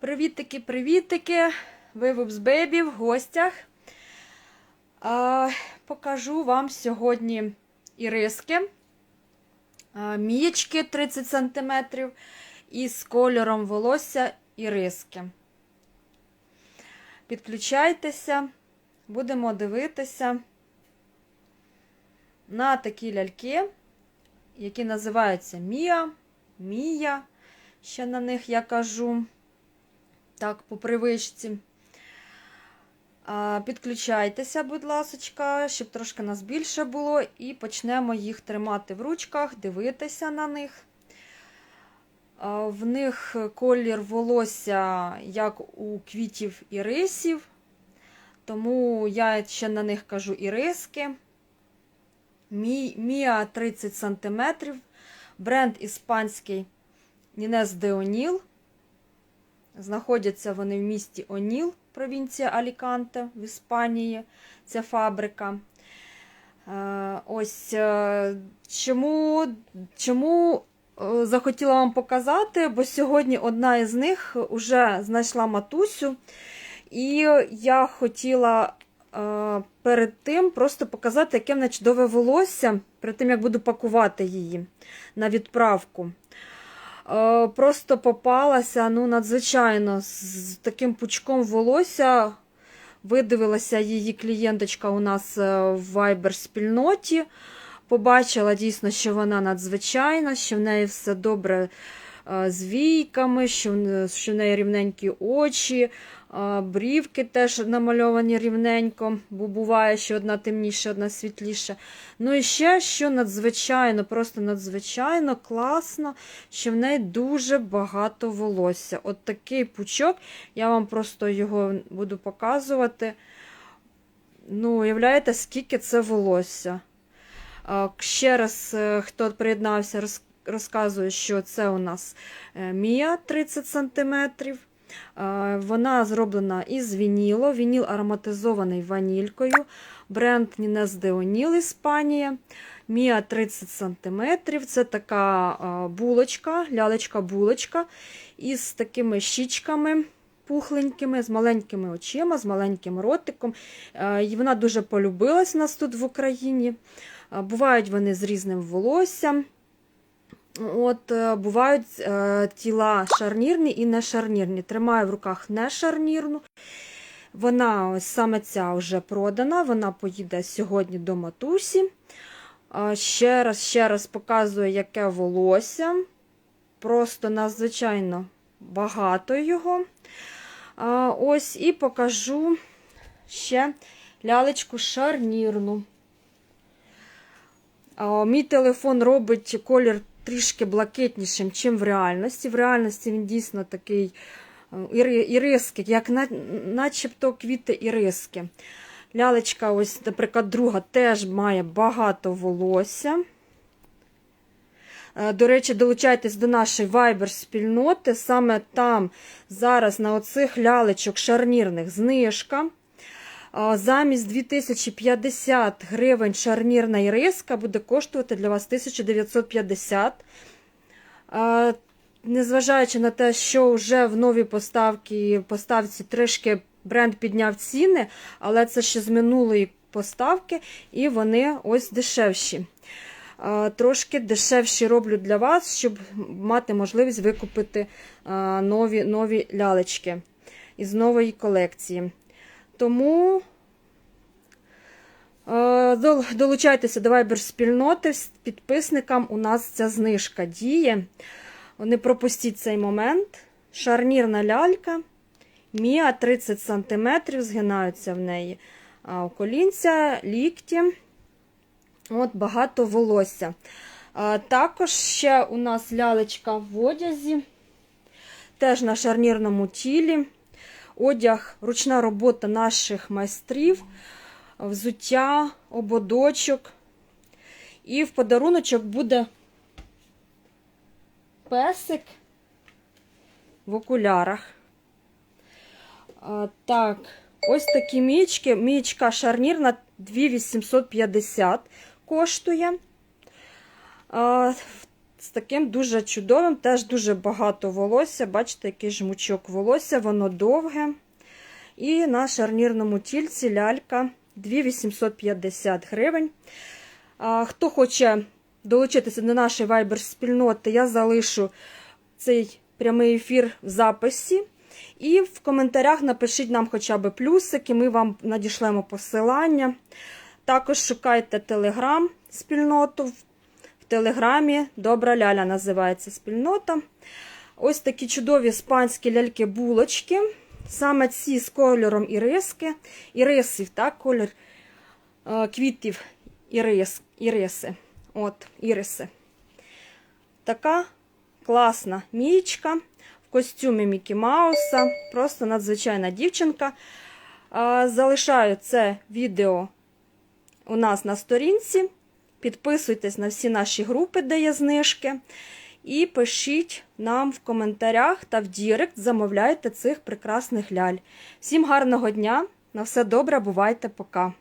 Привітики, привітики! Вивип з бебі в гостях. А, покажу вам сьогодні іриски. А, мієчки 30 см із кольором волосся іриски. Підключайтеся, будемо дивитися на такі ляльки, які називаються Мія, Мія. Ще на них я кажу. Так, по привичці. Підключайтеся, будь ласка, щоб трошки нас більше було, і почнемо їх тримати в ручках, дивитися на них. В них колір волосся, як у квітів і рисів, тому я ще на них кажу іриски. Мія 30 см, бренд іспанський Нінес де Оніл. Знаходяться вони в місті Оніл, провінція Аліканте в Іспанії. Це фабрика. Е, Ось е, чому, чому е, захотіла вам показати, бо сьогодні одна із них вже знайшла матусю. І я хотіла перед тим просто показати, яке в неї чудове волосся, перед тим, як буду пакувати її на відправку. Е, Просто попалася, ну, надзвичайно, з таким пучком волосся. Видивилася її клієнточка у нас е, в Viber спільноті. Побачила дійсно, що вона надзвичайна, що в неї все добре з війками, що що в неї рівненькі очі, брівки теж намальовані рівненько, бо буває, що одна темніша, одна світліша. Ну і ще, що надзвичайно, просто надзвичайно класно, що в неї дуже багато волосся. От такий пучок, я вам просто його буду показувати. Ну, уявляєте, скільки це волосся. Ще раз, е, хто приєднався, роз- розказую, що це у нас е, Мія 30 см. Вона зроблена із вініло. Вініл ароматизований ванількою. Бренд de Onil Іспанія. Мія 30 см. Це така булочка, лялечка-булочка із такими щічками пухленькими, з маленькими очима, з маленьким ротиком. Е, І вона дуже полюбилась у нас тут в Україні. Е, Бувають вони з різним волоссям. От, е, Бувають е, тіла шарнірні і не шарнірні. Тримаю в руках не шарнірну. Вона ось саме ця вже продана, вона поїде сьогодні до матусі. А, Ще раз, ще раз показую, яке волосся. Просто надзвичайно багато його. А, Ось і покажу ще лялечку шарнірну. Мій телефон робить колір трішки блакитнішим, чим в реальності. В реальності він дійсно такий е, іриски, як на, начебто квіти іриски. Лялечка, ось, наприклад, друга теж має багато волосся. Е, До речі, долучайтесь до нашої Viber-спільноти. Саме там зараз на оцих лялечок шарнірних знижка. Замість 2050 гривень шарнірна іриска буде коштувати для вас 1950. Е, Незважаючи на те, що вже в новій поставці, поставці трішки бренд підняв ціни, але це ще з минулої поставки, і вони ось дешевші. Трошки дешевші роблю для вас, щоб мати можливість викупити нові, нові лялечки із нової колекції. Тому е, долучайтеся до Viber спільноти. З підписникам у нас ця знижка діє. Не пропустіть цей момент. Шарнірна лялька. Мія 30 см, згинаються в неї а, колінця, лікті. От багато волосся. Також ще у нас лялечка в одязі, теж на шарнірному тілі. Одяг, ручна робота наших майстрів, взуття, ободочок. І в подаруночок буде песик в окулярах. Так, ось такі мічки. Мічка шарнірна 2850 коштує. А, з таким дуже чудовим, теж дуже багато волосся. Бачите, який жмучок волосся, воно довге. І на шарнірному тільці лялька 2850 гривень. Хто хоче долучитися до нашої Viber спільноти, я залишу цей прямий ефір в записі. І в коментарях напишіть нам хоча б плюсики, ми вам надішлемо посилання. Також шукайте телеграм спільноту. В телеграмі Добра Ляля називається спільнота. Ось такі чудові іспанські ляльки-булочки. Саме ці з кольором іриски. Ірисів, так, колір е, квітів ірис, іриси. От, іриси. Така класна мічка в костюмі Мікі Мауса. Просто надзвичайна дівчинка. А, Залишаю це відео у нас на сторінці. Підписуйтесь на всі наші групи, де є знижки. І пишіть нам в коментарях та в Дірект, замовляйте цих прекрасних ляль. Всім гарного дня! На все добре, бувайте, пока!